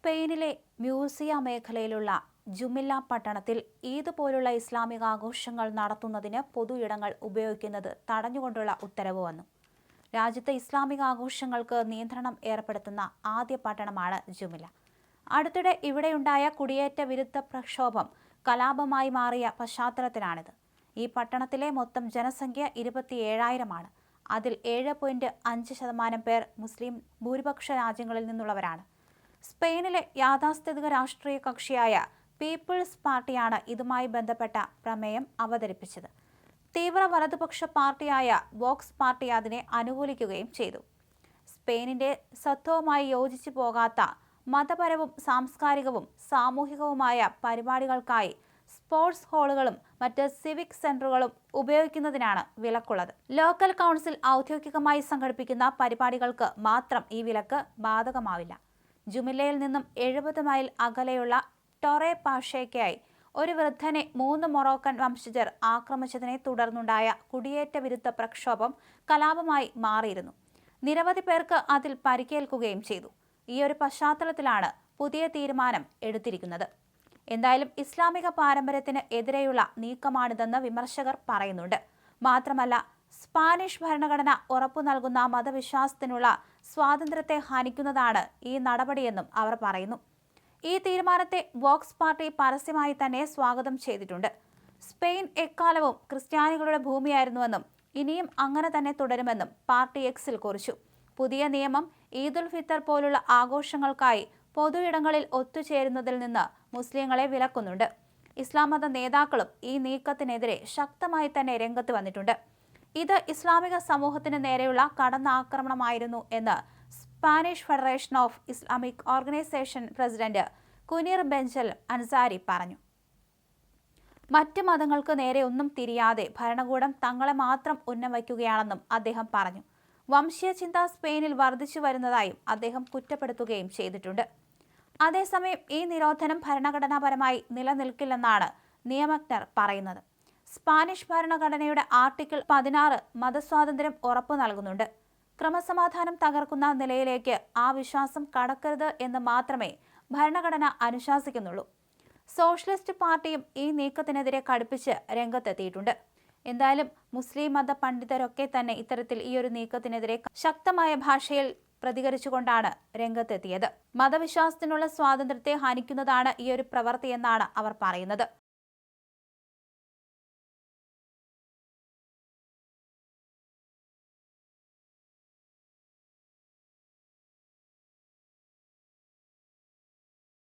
സ്പെയിനിലെ മ്യൂസിയ മേഖലയിലുള്ള ജുമില്ല പട്ടണത്തിൽ ഈദ് പോലുള്ള ഇസ്ലാമിക ആഘോഷങ്ങൾ നടത്തുന്നതിന് പൊതു ഇടങ്ങൾ ഉപയോഗിക്കുന്നത് തടഞ്ഞുകൊണ്ടുള്ള ഉത്തരവ് വന്നു. രാജ്യത്തെ ഇസ്ലാമിക ആഘോഷങ്ങൾക്ക് നിയന്ത്രണം ഏർപ്പെടുത്തുന്ന ആദ്യ പട്ടണമാണ് ജുമില അടുത്തിടെ ഇവിടെയുണ്ടായ കുടിയേറ്റ വിരുദ്ധ പ്രക്ഷോഭം കലാപമായി മാറിയ പശ്ചാത്തലത്തിലാണിത്. ഈ പട്ടണത്തിലെ മൊത്തം ജനസംഖ്യ ഇരുപത്തിയേഴായിരമാണ് അതിൽ ഏഴ് പോയിന്റ് അഞ്ച് ശതമാനം പേർ മുസ്ലിം ഭൂരിപക്ഷ രാജ്യങ്ങളിൽ നിന്നുള്ളവരാണ്. സ്പെയിനിലെ യാഥാസ്ഥിതിക രാഷ്ട്രീയ കക്ഷിയായ പീപ്പിൾസ് പാർട്ടിയാണ് ഇതുമായി ബന്ധപ്പെട്ട പ്രമേയം അവതരിപ്പിച്ചത്. തീവ്ര വലതുപക്ഷ പാർട്ടിയായ വോക്സ് പാർട്ടി അതിനെ അനുകൂലിക്കുകയും ചെയ്തു. സ്പെയിനിന്റെ സത്വവുമായി യോജിച്ചു പോകാത്ത മതപരവും സാംസ്കാരികവും സാമൂഹികവുമായ പരിപാടികൾക്കായി സ്പോർട്സ് ഹാളുകളും മറ്റ് സിവിക് സെന്ററുകളും ഉപയോഗിക്കുന്നതിനാണ് വിലക്കുള്ളത്. ലോക്കൽ കൗൺസിൽ ഔദ്യോഗികമായി സംഘടിപ്പിക്കുന്ന പരിപാടികൾക്ക് മാത്രം ഈ വിലക്ക് ബാധകമാവില്ല. ജുമില്ലയിൽ നിന്നും എഴുപത് മൈൽ അകലെയുള്ള ടൊറെ പാഷയ്ക്കായി ഒരു വൃദ്ധനെ മൂന്ന് മൊറോക്കൻ വംശജർ ആക്രമിച്ചതിനെ തുടർന്നുണ്ടായ കുടിയേറ്റ വിരുദ്ധ പ്രക്ഷോഭം കലാപമായി മാറിയിരുന്നു. നിരവധി പേർക്ക് അതിൽ പരിക്കേൽക്കുകയും ചെയ്തു. ഈ ഒരു പശ്ചാത്തലത്തിലാണ് പുതിയ തീരുമാനം എടുത്തിരിക്കുന്നത്. എന്തായാലും ഇസ്ലാമിക പാരമ്പര്യത്തിന് എതിരെയുള്ള നീക്കമാണിതെന്ന് വിമർശകർ പറയുന്നുണ്ട്. മാത്രമല്ല സ്പാനിഷ് ഭരണഘടന ഉറപ്പു നൽകുന്ന മതവിശ്വാസത്തിനുള്ള സ്വാതന്ത്ര്യത്തെ ഹനിക്കുന്നതാണ് ഈ നടപടിയെന്നും അവർ പറയുന്നു. ഈ തീരുമാനത്തെ വോക്സ് പാർട്ടി പരസ്യമായി തന്നെ സ്വാഗതം ചെയ്തിട്ടുണ്ട്. സ്പെയിൻ എക്കാലവും ക്രിസ്ത്യാനികളുടെ ഭൂമിയായിരുന്നുവെന്നും ഇനിയും അങ്ങനെ തന്നെ തുടരുമെന്നും പാർട്ടി എക്സിൽ കുറിച്ചു. പുതിയ നിയമം ഈദുൽ ഫിത്തർ പോലുള്ള ആഘോഷങ്ങൾക്കായി പൊതു ഇടങ്ങളിൽ ഒത്തുചേരുന്നതിൽ നിന്ന് മുസ്ലിങ്ങളെ വിലക്കുന്നുണ്ട്. ഇസ്ലാം മത നേതാക്കളും ഈ നീക്കത്തിനെതിരെ ശക്തമായി തന്നെ രംഗത്ത് വന്നിട്ടുണ്ട്. ഇത് ഇസ്ലാമിക സമൂഹത്തിന് നേരെയുള്ള കടന്നാക്രമണമായിരുന്നു എന്ന് Spanish federation of Islamic organisation president കുനീർ ബെഞ്ചൽ അൻസാരി പറഞ്ഞു. മറ്റ് മതങ്ങൾക്ക് നേരെ ഒന്നും തിരിയാതെ ഭരണകൂടം തങ്ങളെ മാത്രം ഉന്നം വയ്ക്കുകയാണെന്നും അദ്ദേഹം പറഞ്ഞു. വംശീയ ചിന്ത സ്പെയിനിൽ വർദ്ധിച്ചു വരുന്നതായും അദ്ദേഹം കുറ്റപ്പെടുത്തുകയും ചെയ്തിട്ടുണ്ട്. അതേസമയം ഈ നിരോധനം ഭരണഘടനാപരമായി നിലനിൽക്കില്ലെന്നാണ് നിയമജ്ഞർ പറയുന്നത്. സ്പാനിഷ് ഭരണഘടനയുടെ ആർട്ടിക്കിൾ പതിനാറ് മതസ്വാതന്ത്ര്യം ഉറപ്പു നൽകുന്നുണ്ട്. ക്രമസമാധാനം തകർക്കുന്ന നിലയിലേക്ക് ആ വിശ്വാസം കടക്കരുത് എന്ന് മാത്രമേ ഭരണഘടന അനുശാസിക്കുന്നുള്ളൂ. സോഷ്യലിസ്റ്റ് പാർട്ടിയും ഈ നീക്കത്തിനെതിരെ കടുപ്പിച്ച് രംഗത്തെത്തിയിട്ടുണ്ട്. എന്തായാലും മുസ്ലിം മത പണ്ഡിതരൊക്കെ തന്നെ ഇത്തരത്തിൽ ഈ ഒരു നീക്കത്തിനെതിരെ ശക്തമായ ഭാഷയിൽ പ്രതികരിച്ചുകൊണ്ടാണ് രംഗത്തെത്തിയത്. മതവിശ്വാസത്തിനുള്ള സ്വാതന്ത്ര്യത്തെ ഹനിക്കുന്നതാണ് ഈ ഒരു പ്രവൃത്തി എന്നാണ് അവർ പറയുന്നത്.